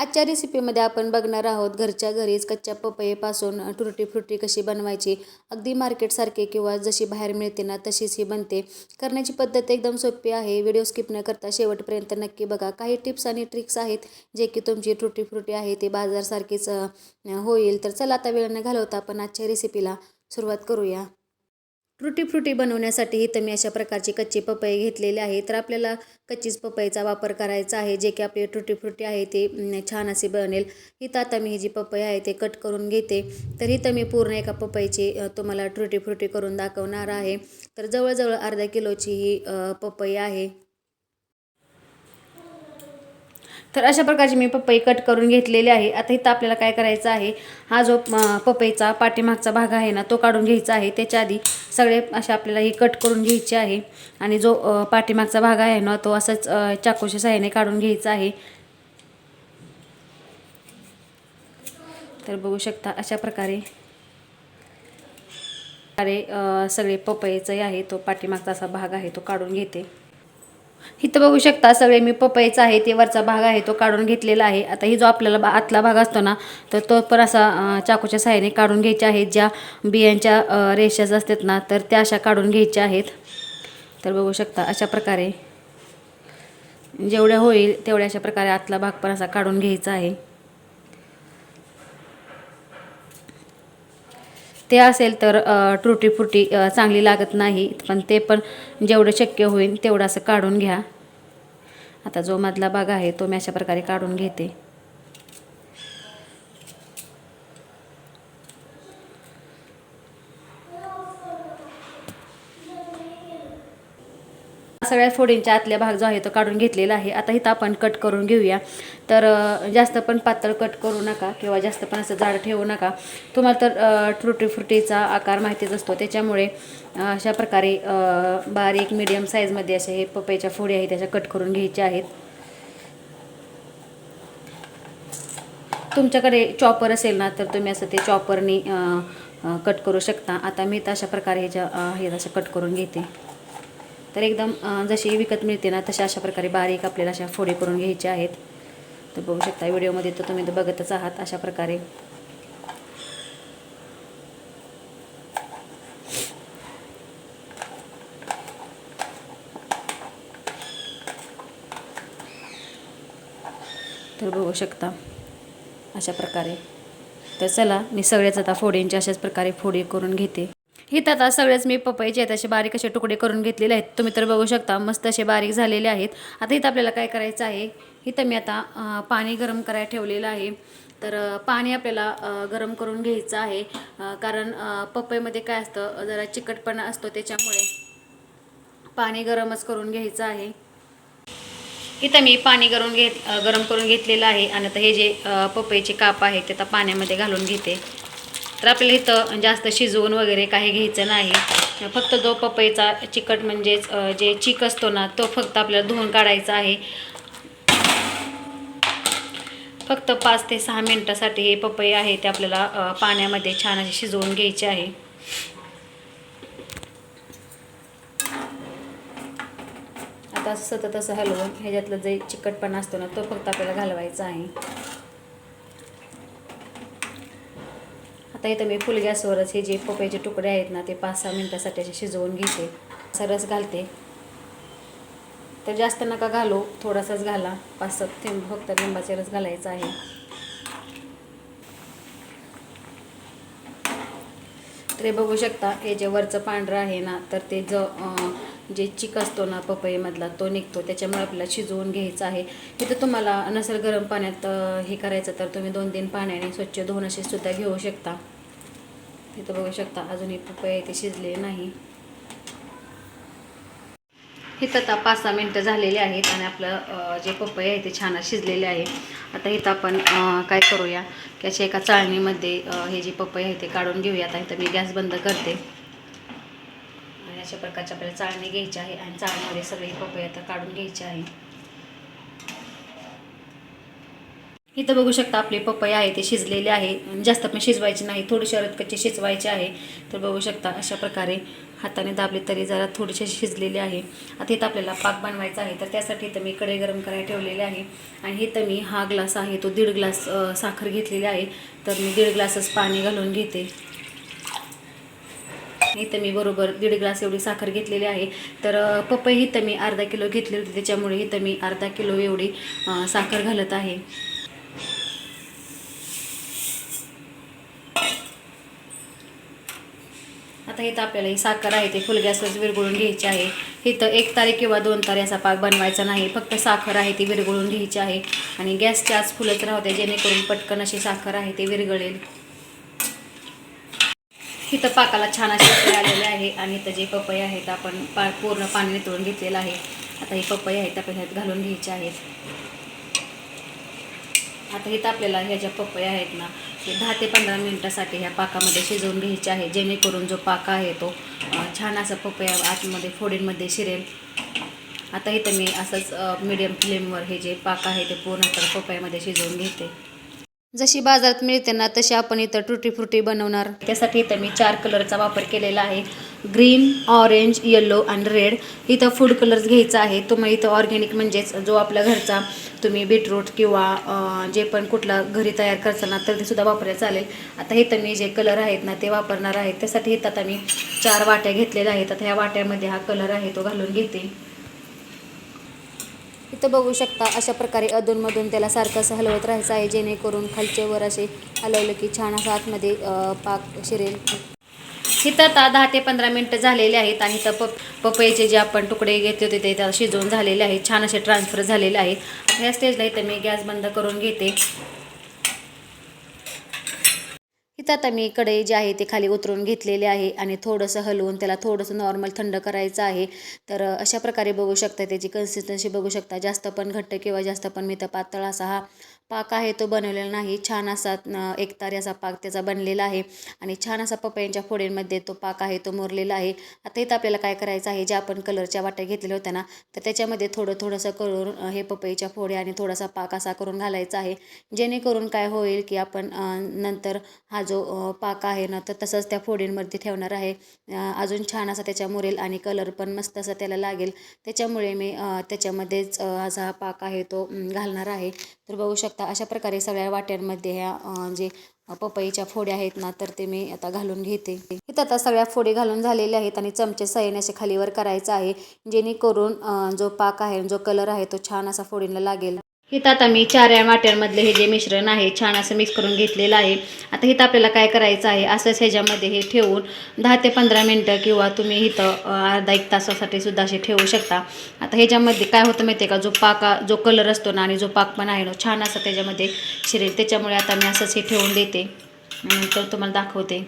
आजच्या रेसिपीमध्ये आपण बघणार आहोत घरच्या घरीच कच्च्या पपईपासून टुरटी फ्रुटी कशी बनवायची अगदी मार्केटसारखे किंवा जशी बाहेर मिळते ना तशीच ही बनते. करण्याची पद्धत एकदम सोपी आहे व्हिडिओ स्किप न करता शेवटपर्यंत नक्की बघा. काही टिप्स आणि ट्रिक्स आहेत जे की तुमची टुटी फ्रुटी आहे ते बाजारसारखीच होईल. तर चला आता वेळ न घालवता आपण आजच्या रेसिपीला सुरुवात करूया. फ्रुटी फ्रुटी बनवण्यासाठी इथं मी अशा प्रकारची कच्ची पपई घेतलेली आहे तर आपल्याला कच्चीच पपईचा वापर करायचा आहे. जे की आपली टुटी फ्रुटी आहे ते छान असे बनेल. इथं आता मी ही जी पपई आहे ते कट करून घेते. तर इथं मी पूर्ण एका पपईची तुम्हाला टुटी फ्रुटी करून दाखवणार आहे. तर जवळजवळ अर्धा किलोची ही पपई आहे. तर अशा प्रकारची मी पपई कट करून घेतलेली आहे. आता इथं आपल्याला काय करायचं आहे हा जो पपईचा पाठीमागचा भाग आहे ना तो काढून घ्यायचा आहे. त्याच्या आधी सगळे अशा आपल्याला ही कट करून घ्यायची आहे. आणि जो पाठीमागचा भाग आहे ना तो असंच चाकूच्या सहाय्याने काढून घ्यायचा आहे. तर बघू शकता अशा प्रकारे सगळे पपईचं आहे तो पाठीमागचा असा भाग आहे तो काढून घेते. इथं बघू शकता सगळे मी पपईचा आहे ते वरचा भाग आहे तो काढून घेतलेला आहे. आता ही जो आपल्याला बा- आतला भाग असतो ना तर तो पण असा चाकूच्या सहाय्याने काढून घ्यायचे आहेत. ज्या बियांच्या रेषाच असतात ना तर त्या अशा काढून घ्यायच्या आहेत. तर बघू शकता अशा प्रकारे. जेवढ्या होईल तेवढ्या अशा प्रकारे आतला भाग पण असा काढून घ्यायचा आहे. ते असेल तर टुटी फुटी चांगली लागत नाही. पण ते पण जेवढं शक्य होईल तेवढं असं काढून घ्या. आता जो मधला भाग आहे तो मी अशा प्रकारे काढून घेते. सगळ्या फोडींच्या आतल्या भाग जो आहे तो काढून घेतलेला आहे. आता इथं आपण कट करून घेऊया. तर जास्त पण पातळ कट करू नका किंवा जास्त पण असं जाड ठेवू नका. तुम्हाला तर फ्रुटी फ्रुटीचा आकार माहितीच असतो. त्याच्यामुळे अशा प्रकारे बारीक मिडियम साईजमध्ये असे हे पपईच्या फोडी आहेत त्याच्या कट करून घ्यायच्या आहेत. तुमच्याकडे चॉपर असेल ना तर तुम्ही असं ते चॉपरनी कट करू शकता. आता मी तर अशा प्रकारे ह्याच्या हे असं कट करून घेते. तर एकदम जशी विकत मिळते ना तशा अशा प्रकारे बारीक आपल्याला अशा फोडी करून घ्यायचे आहेत. तर बघू शकता व्हिडिओमध्ये तर तुम्ही तर बघतच आहात अशा प्रकारे. तर बघू शकता अशा प्रकारे. तर चला मी सगळ्याच आता फोडींच्या अशाच प्रकारे फोडी करून घेते. इथं आता सगळेच मी पपईचे आहेत असे बारीक असे तुकडे करून घेतलेले आहेत. तुम्ही तर बघू शकता मस्त असे बारीक झालेले आहेत. आता इथं आपल्याला काय करायचं आहे इथं मी आता पाणी गरम करायला ठेवलेलं आहे. तर पाणी आपल्याला गरम करून घ्यायचं आहे. कारण पपईमध्ये काय असतं जरा चिकटपणा असतो त्याच्यामुळे पाणी गरमच करून घ्यायचं आहे. इथं मी पाणी गरम घेत गरम करून घेतलेलं आहे. आणि आता हे जे पपईचे काप आहे ते आता पाण्यामध्ये घालून घेते. तर आपल्याला इथं जास्त शिजवून वगैरे काही घ्यायचं नाही. फक्त जो पपईचा चिकट म्हणजेच जे चीक असतो ना तो फक्त आपल्याला धुवून काढायचा आहे. फक्त पाच ते सहा मिनटासाठी हे पपई आहे ते आपल्याला पाण्यामध्ये छान असे शिजवून घ्यायचे आहे. आता सतत असं हलवून ह्याच्यातलं जे चिकटपणा असतो ना तो फक्त आपल्याला घालवायचा आहे. आता इथं मी फुल गॅसवरच हे जे पपईचे तुकडे आहेत ना ते पाच सहा मिनटासाठी असे शिजवून घेते. असा रस घालते. तर जास्त नका घालू थोडासाच घाला. पाच सात थेंब फक्त लिंबाचा रस घालायचा आहे. तर हे बघू शकता हे जे वरचं पांढरं आहे ना तर ते ज जे चिक असतो ना पपईमधला तो निघतो. त्याच्यामुळे आपल्याला शिजवून घ्यायचं आहे. इथं तुम्हाला नसेल गरम पाण्यात हे करायचं तर तुम्ही दोन तीन पाण्याने स्वच्छ धुवून असे सुद्धा घेऊ शकता. इथं बघू शकता अजूनही पपई ते शिजले नाही. इथं आता पाच सहा मिनटं झालेली आहेत आणि आपलं जे पपई आहे ते छान शिजलेले आहे. आता इथं आपण काय करूया की अशा एका चाळणीमध्ये हे जे पपई आहे ते काढून घेऊया. आता इथं मी गॅस बंद करते. आणि अशा प्रकारची आपल्याला चाळणी घ्यायची आहे आणि चाळणीमध्ये सगळी पपई आता काढून घ्यायची आहे. इथं बघू शकता आपले पपई आहे ते शिजलेले आहे. जास्त पण शिजवायचे नाही थोडेसे अरत कच्ची शिजवायचे आहे. तर बघू शकता अशा प्रकारे हाताने दाबले तरी जरा थोडीशी शिजलेले आहे. आता इथं आपल्याला पाक बनवायचा आहे तर त्यासाठी इथं मी कढई गरम करायला ठेवलेले आहे. आणि इथं मी हा ग्लास आहे तो दीड ग्लास साखर घेतलेली आहे. तर मी दीड ग्लासच पाणी घालून घेते. इथं मी बरोबर दीड ग्लास एवढी साखर घेतलेली आहे. तर पपई इथं मी अर्धा किलो घेतली होती त्याच्यामुळे इथं मी अर्धा किलो एवढी साखर घालत आहे. आता इथं आपल्याला ही साखर आहे ते फुल गॅसवर विरघळून घ्यायची आहे. इथं एक तारीख किंवा दोन तारीख असा पाक बनवायचा नाही फक्त साखर आहे ती विरघळून घ्यायची आहे. आणि गॅसच्या आज फुलच राहते जेणेकरून पटकन अशी साखर आहे ते विरघळेल. इथं पाकाला छान असे पपई आलेले आहे आणि इथं जे पपई आहेत आपण पा पूर्ण पाणी नितळून घेतलेलं आहे. आता ही पपई आहेत आपल्याला ह्यात घालून घ्यायची आहेत. आता इथं आपल्याला ह्या ज्या पपई आहेत ना दहा ते पंधरा मिनटासाठी ह्या पाकामध्ये शिजवून घ्यायचे आहे. जेणेकरून जो पाका आहे तो छान असा पपया आतमध्ये फोडींमध्ये शिरेल. आता इथं मी असंच मिडियम फ्लेमवर हे जे पाक आहे ते पूर्ण तर पपयामध्ये शिजवून घेते. जशी बाजारात मिळते ना तशी आपण इथं टुटी फ्रुटी बनवणार. त्यासाठी इथं मी चार कलरचा वापर केलेला आहे. ग्रीन ऑरेंज येलो आणि रेड इथं फूड कलर्स घ्यायचा आहे. तुम्ही इथं ऑर्गॅनिक म्हणजेच जो आपल्या घरचा तुम्ही बीटरूट किंवा जे पण कुठला घरी तयार करताना तर ते सुद्धा वापरायला चालेल. आता इथं मी जे कलर आहेत ना ते वापरणार आहेत त्यासाठी इथं आता मी चार वाट्या घेतलेल्या आहेत. आता ह्या वाट्यामध्ये हा कलर आहे तो घालून घेते. इथं बघू शकता अशा प्रकारे अधूनमधून त्याला सारखं असं हलवत राहायचं आहे जेणेकरून खालचे वर असे हलवलं की छान असं आतमध्ये पाक शिरेल. इथं आता दहा ते पंधरा मिनटं झालेले आहेत आणि इथं पप पपईचे जे आपण तुकडे घेतले होते ते त्याला शिजवून झालेले आहेत. छान असे ट्रान्सफर झालेले आहेत. आता या स्टेजला इथं मी गॅस बंद करून घेते. इथं आता मी कढई जी आहे ते खाली उतरून घेतलेले आहे आणि थोडंसं हलवून त्याला थोडंसं नॉर्मल थंड करायचं आहे. तर अशा प्रकारे बघू शकता त्याची कन्सिस्टन्सी बघू शकता जास्त पण घट्ट किंवा जास्त पण मी तर पातळ असा हा पाक आहे तो बनवलेला नाही. छान असा एकतारी असा पाक त्याचा बनलेला आहे. आणि छान असा पपयांच्या फोडींमध्ये तो पाक आहे तो मुरलेला आहे. आता इथं आपल्याला काय करायचं आहे ज्या आपण कलरच्या वाट्या घेतलेल्या होत्या ना तर त्याच्यामध्ये थोडं थोडंसं करून हे पपईच्या फोड्या आणि थोडासा पाक असा करून घालायचा आहे. जेणेकरून काय होईल की आपण नंतर हा जो पाक आहे ना तर तसंच त्या फोडींमध्ये ठेवणार आहे. अजून छान असा त्याच्या मुरेल आणि कलर पण मस्त असा त्याला लागेल. त्याच्यामुळे मी त्याच्यामध्येच असा हा पाक आहे तो घालणार आहे. तर बघू शकता अशा प्रकारे सगळ्या वाट्यांमध्ये ह्या जे पपईच्या फोड्या आहेत ना तर ते मी आता घालून घेते. इथं आता सगळ्या फोडी घालून झालेल्या आहेत आणि चमचे सहाय्याने असे खालीवर करायचं आहे जेणेकरून जो पाक आहे जो कलर आहे तो छान असा फोडीला लागेल. इथं आता मी चार या वाट्यांमधले हे जे मिश्रण आहे छान असं मिक्स करून घेतलेलं आहे. आता इथं आपल्याला काय करायचं आहे असंच ह्याच्यामध्ये हे ठेवून दहा ते पंधरा मिनटं किंवा तुम्ही इथं अर्धा एक तासासाठी सुद्धा असे ठेवू शकता. आता ह्याच्यामध्ये काय होतं माहिती आहे का जो पाका जो कलर असतो ना आणि जो पाक पण आहे ना छान असं त्याच्यामध्ये शिरेल. त्याच्यामुळे आता मी असंच हे ठेवून देते. नंतर तुम्हाला दाखवते.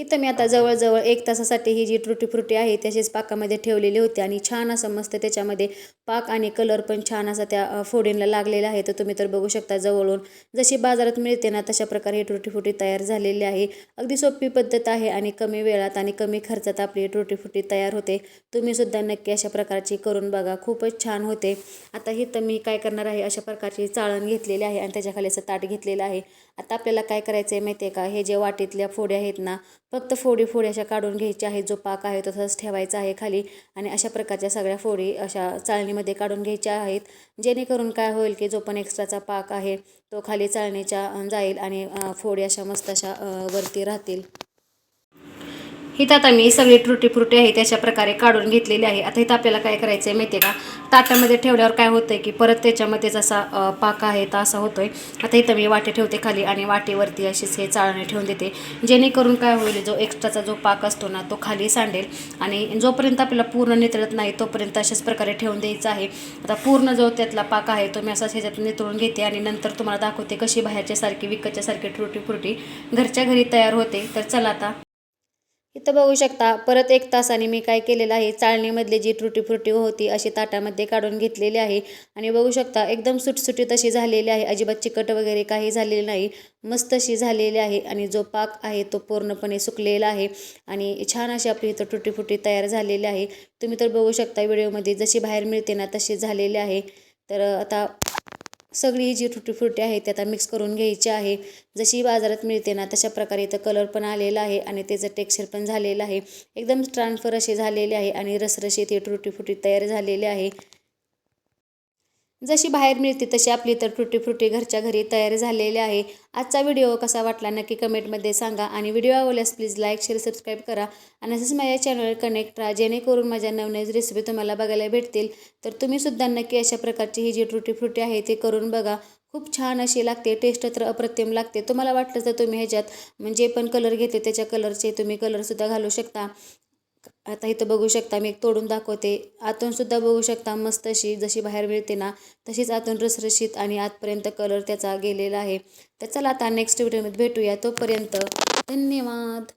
इथं मी आता जवळजवळ एक तासासाठी ही जी ट्रुटी फ्रुटी आहे तशीच पाकामध्ये ठेवलेली होती आणि छान असं मस्त त्याच्यामध्ये पाक आणि कलर पण छान असा त्या अ, फोडींना लागलेला आहे. तर तुम्ही तर बघू शकता जवळून जशी बाजारात मिळते ना तशा प्रकारे ही ट्रुटी फ्रुटी तयार झालेली आहे. अगदी सोपी पद्धत आहे आणि कमी वेळात आणि कमी खर्चात आपली ट्रुटी फ्रुटी तयार होते. तुम्हीसुद्धा नक्की अशा प्रकारची करून बघा खूपच छान होते. आता ही तर मी काय करणार आहे अशा प्रकारची चाळण घेतलेली आहे आणि त्याच्याखाली असं ताट घेतलेलं आहे. आता आपल्याला काय करायचं आहे माहिती आहे का? हे जे वाटीतल्या फोड्या आहेत ना फक्त फोडी फोडी अशा काढून घ्यायच्या आहेत जो पाक आहे तो तसाच ठेवायचा आहे खाली आणि अशा प्रकारच्या सगळ्या फोडी अशा चाळणीमध्ये काढून घ्यायच्या आहेत. जेणेकरून काय होईल की जो पण एक्स्ट्राचा पाक आहे तो खाली चाळणीच्या जाईल आणि फोडी अशा मस्त अशा वरती राहतील. इथं आता मी सगळी त्रुटी फ्रुटी आहे त्याच्या प्रकारे काढून घेतलेली आहे. आता इथं आपल्याला काय करायचं आहे माहिती आहे का? ताटामध्ये ठेवल्यावर काय होतं की परत त्याच्यामध्ये जसा पाक आहे तर असा होतोय. आता इथं मी वाटे ठेवते खाली आणि वाटेवरती अशीच हे चाळणे ठेवून देते. जेणेकरून काय होईल जो एक्स्ट्राचा जो पाक असतो ना तो खाली सांडेल. आणि जोपर्यंत आपल्याला पूर्ण नितळत नाही तोपर्यंत अशाच प्रकारे ठेवून द्यायचा आहे. आता पूर्ण जो त्यातला पाक आहे तो मी असाच ह्याच्यात नितळून घेते आणि नंतर तुम्हाला दाखवते कशी बाहेरच्यासारखी सारखी ट्रुटी फ्रुटी घरच्या घरी तयार होते. तर चला आता इथं बघू शकता परत एक तासाने मी काय केलेलं आहे चाळणीमधली जी त्रुटी फ्रुटी होती अशी ताटामध्ये काढून घेतलेली आहे. आणि बघू शकता एकदम सुटसुटीत अशी झालेली आहे. अजिबात चिकट वगैरे काही झालेली नाही. मस्त अशी झालेली आहे आणि जो पाक आहे तो पूर्णपणे सुकलेला आहे. आणि छान अशी आपली इथं तुटी फुटी तयार झालेली आहे. तुम्ही तर बघू शकता व्हिडिओमध्ये जशी बाहेर मिळते ना तशी झालेली आहे. तर आता सगळी ही जी तुटी फ्रुटी आहे ते आता मिक्स करून घ्यायची आहे. जशी बाजारात मिळते ना तशा प्रकारे इथं कलर पण आलेला आहे आणि त्याचं टेक्स्चर पण झालेलं आहे. एकदम ट्रान्सफर असे झालेले आहे आणि रसरशी ते तुटी फ्रुटी तयार झालेले आहे. जशी बाहेर मिळते तशी आपली तर फ्रुटी फ्रुटी घरच्या घरी तयार झालेली आहे. आजचा व्हिडिओ कसा वाटला नक्की कमेंटमध्ये सांगा आणि व्हिडिओ आवडल्यास प्लीज लाईक शेअर सबस्क्राईब करा. आणि असंच माझ्या चॅनलवर कनेक्ट राहा जेणेकरून माझ्या नवनवीन रेसिपी तुम्हाला बघायला भेटतील. तर तुम्हीसुद्धा नक्की अशा प्रकारची ही जी ट्रुटी फ्रुटी आहे ते करून बघा. खूप छान अशी लागते टेस्ट तर अप्रतिम लागते. तुम्हाला वाटलं तर तुम्ही ह्याच्यात म्हणजे पण कलर घेते त्याच्या कलरचे तुम्ही कलरसुद्धा घालू शकता. आता इथं बघू शकता मी एक तोडून दाखवते. आतून सुद्धा बघू शकता मस्त अशी जशी बाहेर मिळते ना तशीच आतून रसरशीत आणि आतपर्यंत कलर त्याचा गेलेला आहे. तर चला आता नेक्स्ट व्हिडिओमध्ये भेटूया. तोपर्यंत धन्यवाद.